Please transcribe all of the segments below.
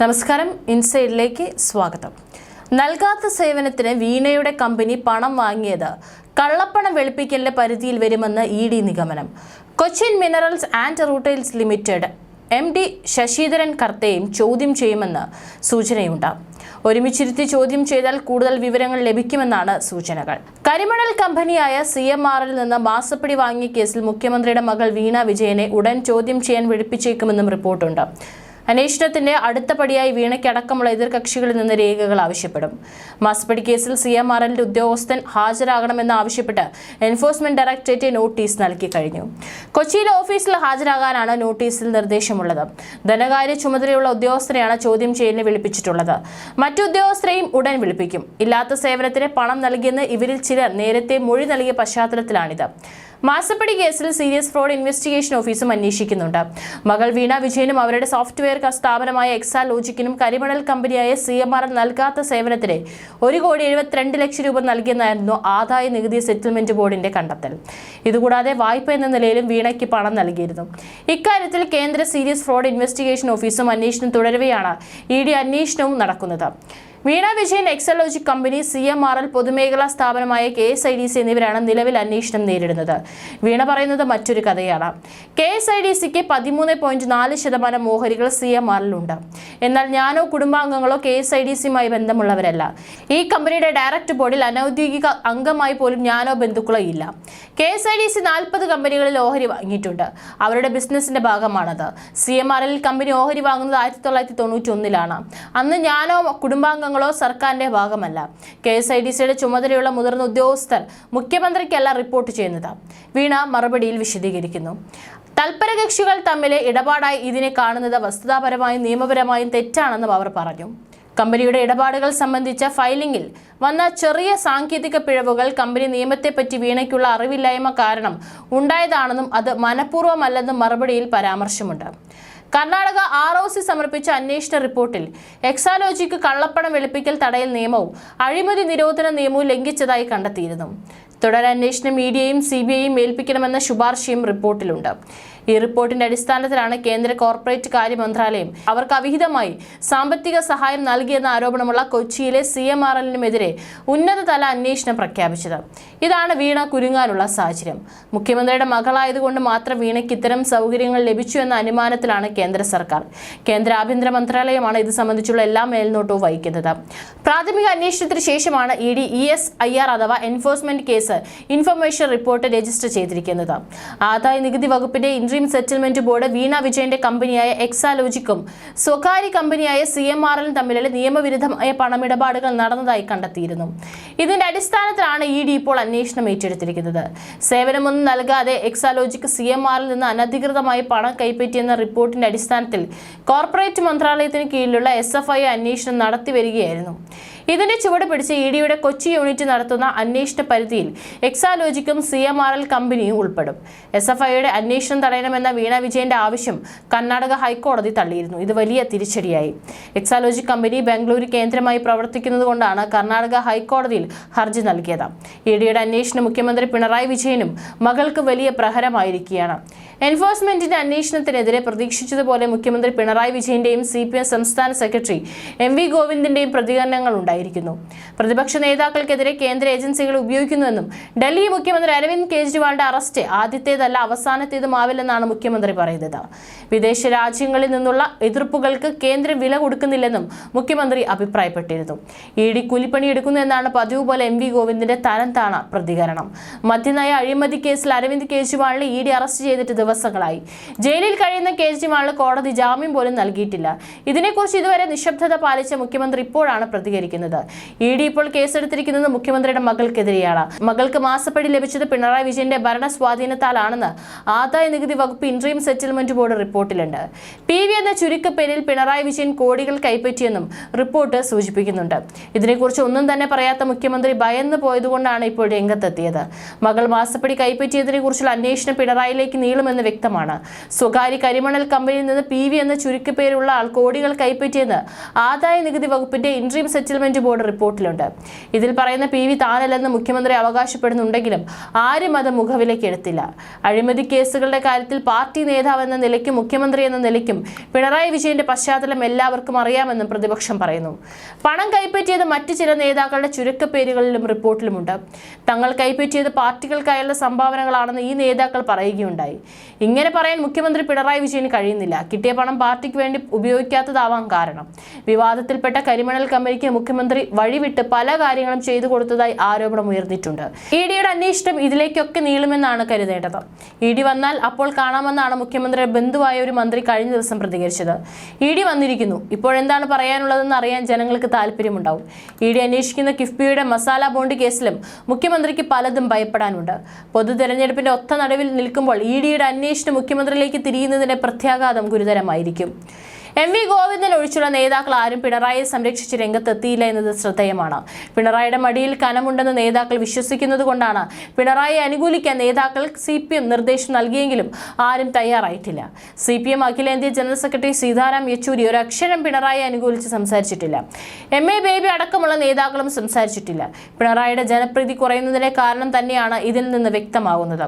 നമസ്കാരം ഇൻസൈഡിലേക്ക് സ്വാഗതം. നൽകാത്ത സേവനത്തിന് വീണയുടെ കമ്പനി പണം വാങ്ങിയത് കള്ളപ്പണം വെളുപ്പിക്കലിന്റെ പരിധിയിൽ വരുമെന്ന് ഇ ഡി നിഗമനം. Cochin Minerals and Rutiles Limited M D Sasidharan കർത്തയും ചോദ്യം ചെയ്യുമെന്ന് സൂചനയുണ്ട്. ഒരുമിച്ചിരുത്തി ചോദ്യം ചെയ്താൽ കൂടുതൽ വിവരങ്ങൾ ലഭിക്കുമെന്നാണ് സൂചനകൾ. കരിമണൽ കമ്പനിയായ സി എം ആറിൽ നിന്ന് മാസപ്പടി വാങ്ങിയ കേസിൽ മുഖ്യമന്ത്രിയുടെ മകൾ വീണ വിജയനെ ഉടൻ ചോദ്യം ചെയ്യാൻ വിളിപ്പിച്ചേക്കുമെന്നും റിപ്പോർട്ടുണ്ട്. അന്വേഷണത്തിന്റെ അടുത്ത പടിയായി വീണയ്ക്കടക്കമുള്ള എതിർകക്ഷികളിൽ നിന്ന് രേഖകൾ ആവശ്യപ്പെടും. മസ്പടി കേസിൽ സി എം ആർ എല്ലിന്റെ ഉദ്യോഗസ്ഥൻ ഹാജരാകണമെന്ന് ആവശ്യപ്പെട്ട് എൻഫോഴ്സ്മെന്റ് ഡയറക്ടറേറ്റ് നോട്ടീസ് നൽകി കഴിഞ്ഞു. കൊച്ചിയിലെ ഓഫീസിൽ ഹാജരാകാനാണ് നോട്ടീസിൽ നിർദ്ദേശമുള്ളത്. ധനകാര്യ ചുമതലയുള്ള ഉദ്യോഗസ്ഥരെയാണ് ചോദ്യം ചെയ്യലിന് വിളിപ്പിച്ചിട്ടുള്ളത്. മറ്റു ഉദ്യോഗസ്ഥരെയും ഉടൻ വിളിപ്പിക്കും. ഇല്ലാത്ത സേവനത്തിന് പണം നൽകിയെന്ന് ഇവരിൽ ചിലർ നേരത്തെ മൊഴി നൽകിയ പശ്ചാത്തലത്തിലാണിത്. മാസപ്പടി കേസിൽ സീരിയസ് ഫ്രോഡ് ഇൻവെസ്റ്റിഗേഷൻ ഓഫീസും അന്വേഷിക്കുന്നുണ്ട്. മകൾ വീണ വിജയനും അവരുടെ സോഫ്റ്റ്വെയർ സ്ഥാപനമായ എക്സാ ലോജിക്കിനും കരിമണൽ കമ്പനിയായ സി എം നൽകാത്ത സേവനത്തിന് ഒരു കോടി എഴുപത്തിരണ്ട് ലക്ഷം രൂപ നൽകിയെന്നായിരുന്നു ആദായ നികുതി സെറ്റിൽമെന്റ് ബോർഡിന്റെ കണ്ടെത്തൽ. ഇതുകൂടാതെ വായ്പ എന്ന നിലയിലും വീണയ്ക്ക് പണം നൽകിയിരുന്നു. ഇക്കാര്യത്തിൽ കേന്ദ്ര സീരിയസ് ഫ്രോഡ് ഇൻവെസ്റ്റിഗേഷൻ ഓഫീസും അന്വേഷണം തുടരവെയാണ് ഇ ഡി അന്വേഷണവും നടക്കുന്നത്. Veena Vijayan Exalogic company C M R L പൊതുമേഖലാ സ്ഥാപനമായ K S I D C എന്നിവരാണ് നിലവിൽ അന്വേഷണം നേരിടുന്നത്. വീണ പറയുന്നത് മറ്റൊരു കഥയാണ്. കെ എസ് ഐ ഡി സിക്ക് പതിമൂന്ന് പോയിന്റ് നാല് ശതമാനം ഓഹരികൾ സി എം ആർ എല്ലുണ്ട് എന്നാൽ ഞാനോ കുടുംബാംഗങ്ങളോ കെ എസ് ഐ ഡി സിയുമായി ബന്ധമുള്ളവരല്ല. ഈ കമ്പനിയുടെ ഡയറക്ട് ബോർഡിൽ അനൌദ്യോഗിക അംഗമായി പോലും ഞാനോ ബന്ധുക്കളോ ഇല്ല. K S I D C നാൽപ്പത് കമ്പനികളിൽ ഓഹരി വാങ്ങിയിട്ടുണ്ട്. അവരുടെ ബിസിനസിന്റെ ഭാഗമാണത്. C M R L company ഓഹരി വാങ്ങുന്നത് ആയിരത്തി തൊള്ളായിരത്തി തൊണ്ണൂറ്റി ഒന്നിലാണ്. അന്ന് ഞാനോ കുടുംബാംഗങ്ങളോ സർക്കാരിന്റെ ഭാഗമല്ല. കെ എസ് ഐ ഡി സിയുടെ ചുമതലയുള്ള മുതിർന്ന ഉദ്യോഗസ്ഥർ മുഖ്യമന്ത്രിക്കല്ല റിപ്പോർട്ട് ചെയ്യുന്നത്. വീണ മറുപടിയിൽ വിശദീകരിക്കുന്നു. തൽപരകക്ഷികൾ തമ്മിലെ ഇടപാടായി ഇതിനെ കാണുന്നത് വസ്തുതാപരമായും നിയമപരമായും തെറ്റാണെന്നും അവർ പറഞ്ഞു. കമ്പനിയുടെ ഇടപാടുകൾ സംബന്ധിച്ച ഫയലിംഗിൽ വന്ന ചെറിയ സാങ്കേതിക പിഴവുകൾ കമ്പനി നിയമത്തെപ്പറ്റി വീണയ്ക്കുള്ള അറിവില്ലായ്മ കാരണം ഉണ്ടായതാണെന്നും അത് മനഃപൂർവമല്ലെന്നും മറുപടിയിൽ പരാമർശമുണ്ട്. കർണാടക ആർ ഒ സി സമർപ്പിച്ച അന്വേഷണ റിപ്പോർട്ടിൽ എക്സാലോജിക്ക് കള്ളപ്പണം വെളുപ്പിക്കൽ തടയൽ നിയമവും അഴിമതി നിരോധന നിയമവും ലംഘിച്ചതായി കണ്ടെത്തിയിരുന്നു. തുടരന്വേഷണം മീഡിയയും ഡിയെയും സി ബി ഐയും ഏൽപ്പിക്കണമെന്ന ശുപാർശയും റിപ്പോർട്ടിലുണ്ട്. ഈ റിപ്പോർട്ടിന്റെ അടിസ്ഥാനത്തിലാണ് കേന്ദ്ര കോർപ്പറേറ്റ് കാര്യ മന്ത്രാലയം അവർക്ക് അവിഹിതമായി സാമ്പത്തിക സഹായം നൽകിയെന്ന ആരോപണമുള്ള കൊച്ചിയിലെ സി എം ആർ എല്ലിനുമെതിരെ ഉന്നതതല അന്വേഷണം പ്രഖ്യാപിച്ചത്. ഇതാണ് വീണ കുരുങ്ങാനുള്ള സാഹചര്യം. മുഖ്യമന്ത്രിയുടെ മകളായതുകൊണ്ട് മാത്രം വീണയ്ക്ക് ഇത്തരം സൗകര്യങ്ങൾ ലഭിച്ചു എന്ന അനുമാനത്തിലാണ് കേന്ദ്ര സർക്കാർ. കേന്ദ്ര ആഭ്യന്തര മന്ത്രാലയമാണ് ഇത് സംബന്ധിച്ചുള്ള എല്ലാ മേൽനോട്ടവും വഹിക്കുന്നത്. പ്രാഥമിക അന്വേഷണത്തിന് ശേഷമാണ് E D E S I R അഥവാ enforcement case information report register ചെയ്തിരിക്കുന്നത്. ആദായ നികുതി വകുപ്പിന്റെ ഇൻട്രീം സെറ്റിൽമെന്റ് ബോർഡ് വീണ വിജയന്റെ കമ്പനിയായ എക്സാലോജിക്കും സ്വകാര്യ കമ്പനിയായ സി എം ആർ എല്ലും തമ്മിലുള്ള നിയമവിരുദ്ധമായ പണമിടപാടുകൾ നടന്നതായി കണ്ടെത്തിയിരുന്നു. ഇതിന്റെ അടിസ്ഥാനത്തിലാണ് ഇ ഡി ഇപ്പോൾ അന്വേഷണം ഏറ്റെടുത്തിരിക്കുന്നത്. സേവനമൊന്നും നൽകാതെ എക്സാലോജിക്ക് സി എം ആറിൽ നിന്ന് അനധികൃതമായി പണം കൈപ്പറ്റിയെന്ന റിപ്പോർട്ടിന്റെ അടിസ്ഥാനത്തിൽ കോർപ്പറേറ്റ് മന്ത്രാലയത്തിന് കീഴിലുള്ള എസ് എഫ് ഐ അന്വേഷണം നടത്തി വരികയായിരുന്നു. ഇതിന്റെ ചുവട് പിടിച്ച് ഇ ഡിയുടെ കൊച്ചി യൂണിറ്റ് നടത്തുന്ന അന്വേഷണ പരിധിയിൽ എക്സാലോജിക്കും സി എം ആർ എൽ കമ്പനിയും ഉൾപ്പെടും. എസ് എഫ് ഐയുടെ അന്വേഷണം തടയണമെന്ന വീണ വിജയന്റെ ആവശ്യം കർണാടക ഹൈക്കോടതി തള്ളിയിരുന്നു. ഇത് വലിയ തിരിച്ചടിയായി. എക്സാലോജി കമ്പനി ബംഗളൂരു കേന്ദ്രമായി പ്രവർത്തിക്കുന്നതുകൊണ്ടാണ് കർണാടക ഹൈക്കോടതിയിൽ ഹർജി നൽകിയത്. ഇ ഡിയുടെ അന്വേഷണം മുഖ്യമന്ത്രി പിണറായി വിജയനും മകൾക്ക് വലിയ പ്രഹരമായിരിക്കുകയാണ്. എൻഫോഴ്സ്മെന്റിന്റെ അന്വേഷണത്തിനെതിരെ പ്രതീക്ഷിച്ചതുപോലെ മുഖ്യമന്ത്രി പിണറായി വിജയന്റെയും സി പി എം സംസ്ഥാന സെക്രട്ടറി എം വി ഗോവിന്ദിന്റെയും പ്രതികരണങ്ങൾ ഉണ്ടായിരിക്കുന്നു. പ്രതിപക്ഷ നേതാക്കൾക്കെതിരെ കേന്ദ്ര ഏജൻസികൾ ഉപയോഗിക്കുന്നുവെന്നും ഡൽഹി മുഖ്യമന്ത്രി അരവിന്ദ് കെജ്രിവാളിന്റെ അറസ്റ്റ് ആദ്യത്തേതല്ല അവസാനത്തേതുമാവില്ലെന്നാണ് മുഖ്യമന്ത്രി പറയുന്നത്. വിദേശ രാജ്യങ്ങളിൽ നിന്നുള്ള എതിർപ്പുകൾക്ക് കേന്ദ്രം വില കൊടുക്കുന്നില്ലെന്നും മുഖ്യമന്ത്രി അഭിപ്രായപ്പെട്ടിരുന്നു. ഇ ഡി കൂലിപ്പണി എടുക്കുന്നു എന്നാണ് പതിവ് പോലെ എം വി ഗോവിന്ദിന്റെ തരംതാണ പ്രതികരണം. മദ്യനയ അഴിമതി കേസിൽ അരവിന്ദ് കെജ്രിവാളിനെ ഇ ഡി അറസ്റ്റ് ചെയ്തിട്ട് ദിവസങ്ങളായി. ജയിലിൽ കഴിയുന്ന കേജ്രിവാളിന് കോടതി ജാമ്യം പോലും നൽകിയിട്ടില്ല. ഇതിനെക്കുറിച്ച് ഇതുവരെ നിശബ്ദത പാലിച്ച മുഖ്യമന്ത്രി ഇപ്പോഴാണ് പ്രതികരിക്കുന്നത്. ഇ. ഡി. ഇപ്പോൾ കേസെടുത്തിരിക്കുന്നത് മുഖ്യമന്ത്രിയുടെ മകൾക്കെതിരെയാണ്. മകൾക്ക് മാസപ്പടി ലഭിച്ചത് പിണറായി വിജയന്റെ ഭരണ സ്വാധീനത്താലാണെന്ന് ആദായ നികുതി വകുപ്പ് ഇൻട്രീം സെറ്റിൽമെന്റ് ബോർഡ് റിപ്പോർട്ടിലുണ്ട്. പി. വി. എന്ന ചുരുക്കപ്പേരിൽ പിണറായി വിജയൻ കോടികൾ കൈപ്പറ്റിയെന്നും റിപ്പോർട്ട് സൂചിപ്പിക്കുന്നുണ്ട്. ഇതിനെക്കുറിച്ച് ഒന്നും തന്നെ പറയാത്ത മുഖ്യമന്ത്രി ഭയന്ന് പോയതുകൊണ്ടാണ് ഇപ്പോൾ രംഗത്തെത്തിയത്. മകൾ മാസപ്പടി കൈപ്പറ്റിയതിനെ കുറിച്ചുള്ള അന്വേഷണം പിണറായിലേക്ക് നീളുമെന്ന് വ്യക്തമാണ്. സ്വകാര്യ കരിമണൽ കമ്പനിയിൽ നിന്ന് പി വി എന്ന ചുരുക്കപ്പേരുള്ള ആൾ കോടികൾ കൈപ്പറ്റിയെന്ന് ആദായ നികുതി വകുപ്പിന്റെ ഇൻട്രീം സെറ്റിൽമെന്റ് ബോർഡ് റിപ്പോർട്ടിലുണ്ട്. ഇതിൽ പറയുന്ന പി വി താനല്ലെന്ന് മുഖ്യമന്ത്രി അവകാശപ്പെടുന്നുണ്ടെങ്കിലും ആരും അത് മുഖവിലേക്ക് എടുത്തില്ല. അഴിമതി കേസുകളുടെ കാര്യത്തിൽ പാർട്ടി നേതാവ് എന്ന നിലയ്ക്കും മുഖ്യമന്ത്രി എന്ന നിലയ്ക്കും പിണറായി വിജയന്റെ പശ്ചാത്തലം എല്ലാവർക്കും അറിയാമെന്നും പ്രതിപക്ഷം പറയുന്നു. പണം കൈപ്പറ്റിയത് മറ്റു ചില നേതാക്കളുടെ ചുരുക്കപ്പേരുകളിലും റിപ്പോർട്ടിലുമുണ്ട്. തങ്ങൾ കൈപ്പറ്റിയത് പാർട്ടികൾക്കായുള്ള സംഭാവനകളാണെന്ന് ഈ നേതാക്കൾ പറയുകയുണ്ടായി. ഇങ്ങനെ പറയാൻ മുഖ്യമന്ത്രി പിണറായി വിജയന് കഴിയുന്നില്ല. കിട്ടിയ പണം പാർട്ടിക്ക് വേണ്ടി ഉപയോഗിക്കാത്തതാവാം കാരണം. വിവാദത്തിൽപ്പെട്ട കരിമണൽ കമ്പനിക്ക് മുഖ്യമന്ത്രി വഴിവിട്ട് പല കാര്യങ്ങളും ചെയ്തു കൊടുത്തതായി ആരോപണം ഉയർന്നിട്ടുണ്ട്. ഇ ഡിയുടെ അന്വേഷണം ഇതിലേക്കൊക്കെ നീളുമെന്നാണ് കരുതേണ്ടത്. ഇ ഡി വന്നാൽ അപ്പോൾ കാണാമെന്നാണ് മുഖ്യമന്ത്രിയുടെ ബന്ധുവായ ഒരു മന്ത്രി കഴിഞ്ഞ ദിവസം പ്രതികരിച്ചത്. ഇ ഡി വന്നിരിക്കുന്നു. ഇപ്പോഴെന്താണ് പറയാനുള്ളതെന്ന് അറിയാൻ ജനങ്ങൾക്ക് താല്പര്യമുണ്ടാവും. ഇ ഡി അന്വേഷിക്കുന്ന കിഫ്ബിയുടെ മസാല ബോണ്ട് കേസിലും മുഖ്യമന്ത്രിക്ക് പലതും ഭയപ്പെടാനുണ്ട്. പൊതു തെരഞ്ഞെടുപ്പിന്റെ ഒത്ത നടുവിൽ നിൽക്കുമ്പോൾ ഇ ഡിയുടെ മുഖ്യമന്ത്രിയിലേക്ക് തിരിയുന്നതിന്റെ പ്രത്യാഘാതം ഗുരുതരമായിരിക്കും. എം വി ഗോവിന്ദൻ ഒഴിച്ചുള്ള നേതാക്കൾ ആരും പിണറായിയെ സംരക്ഷിച്ച് രംഗത്തെത്തിയില്ല എന്നത് ശ്രദ്ധേയമാണ്. പിണറായിയുടെ മടിയിൽ കനമുണ്ടെന്ന് നേതാക്കൾ വിശ്വസിക്കുന്നത് കൊണ്ടാണ് പിണറായിയെ അനുകൂലിക്കാൻ നേതാക്കൾ സി പി എം നിർദ്ദേശം നൽകിയെങ്കിലും ആരും തയ്യാറായിട്ടില്ല. സി പി എം അഖിലേന്ത്യാ ജനറൽ സെക്രട്ടറി സീതാറാം യെച്ചൂരി ഒരു അക്ഷരം പിണറായി അനുകൂലിച്ച് സംസാരിച്ചിട്ടില്ല. എം എ ബേബി അടക്കമുള്ള നേതാക്കളും സംസാരിച്ചിട്ടില്ല. പിണറായിയുടെ ജനപ്രീതി കുറയുന്നതിന് കാരണം തന്നെയാണ് ഇതിൽ നിന്ന് വ്യക്തമാകുന്നത്.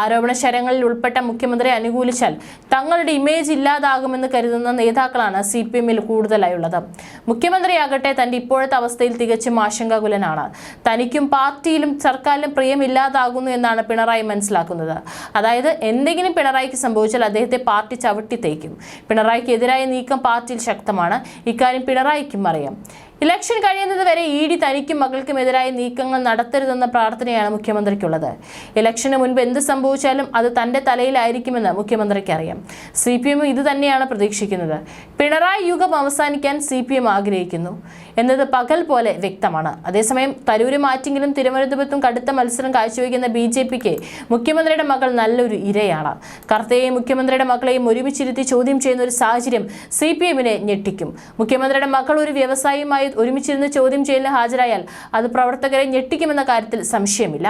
ആരോപണ ശരങ്ങളിൽ ഉൾപ്പെട്ട മുഖ്യമന്ത്രിയെ അനുകൂലിച്ചാൽ തങ്ങളുടെ ഇമേജ് ഇല്ലാതാകുമെന്ന് കരുതുന്ന നേതാക്കളാണ് സി പി എമ്മിൽ കൂടുതലായുള്ളത്. മുഖ്യമന്ത്രിയാകട്ടെ തന്റെ ഇപ്പോഴത്തെ അവസ്ഥയിൽ തികച്ചും ആശങ്കാകുലനാണ്. തനിക്കും പാർട്ടിയിലും സർക്കാരിലും പ്രിയമില്ലാതാകുന്നു എന്നാണ് പിണറായി മനസ്സിലാക്കുന്നത്. അതായത് എന്തെങ്കിലും പിണറായിക്ക് സംഭവിച്ചാൽ അദ്ദേഹത്തെ പാർട്ടി ചവിട്ടി തേക്കും. പിണറായിക്ക് എതിരായ നീക്കം പാർട്ടിയിൽ ശക്തമാണ്. ഇക്കാര്യം പിണറായിക്കും അറിയാം. ഇലക്ഷൻ കഴിയുന്നത് വരെ ഇ ഡി തനിക്കും മകൾക്കുമെതിരായ നീക്കങ്ങൾ നടത്തരുതെന്ന പ്രാർത്ഥനയാണ് മുഖ്യമന്ത്രിക്കുള്ളത്. ഇലക്ഷന് മുൻപ് എന്ത് സംഭവിച്ചാലും അത് തന്റെ തലയിലായിരിക്കുമെന്ന് മുഖ്യമന്ത്രിക്ക് അറിയാം. സി പി എം ഇത് തന്നെയാണ് പ്രതീക്ഷിക്കുന്നത്. പിണറായി യുഗം അവസാനിക്കാൻ സി പി എം ആഗ്രഹിക്കുന്നു എന്നത് പകൽ പോലെ വ്യക്തമാണ്. അതേസമയം തരൂര് മാറ്റിങ്കിലും തിരുവനന്തപുരത്തും കടുത്ത മത്സരം കാഴ്ചവെക്കുന്ന ബി ജെ പിക്ക് മുഖ്യമന്ത്രിയുടെ മകൾ നല്ലൊരു ഇരയാണ്. കർത്തയെയും മുഖ്യമന്ത്രിയുടെ മകളെയും ഒരുമിച്ചിരുത്തി ചോദ്യം ചെയ്യുന്ന ഒരു സാഹചര്യം സി പി എമ്മിനെ ഞെട്ടിക്കും. മുഖ്യമന്ത്രിയുടെ മകൾ ഒരു വ്യവസായിയുമായി ഒരുമിച്ചിരുന്ന് ചോദ്യം ചെയ്യലിന് ഹാജരായാൽ അത് പ്രവർത്തകരെ ഞെട്ടിക്കുമെന്ന കാര്യത്തിൽ സംശയമില്ല.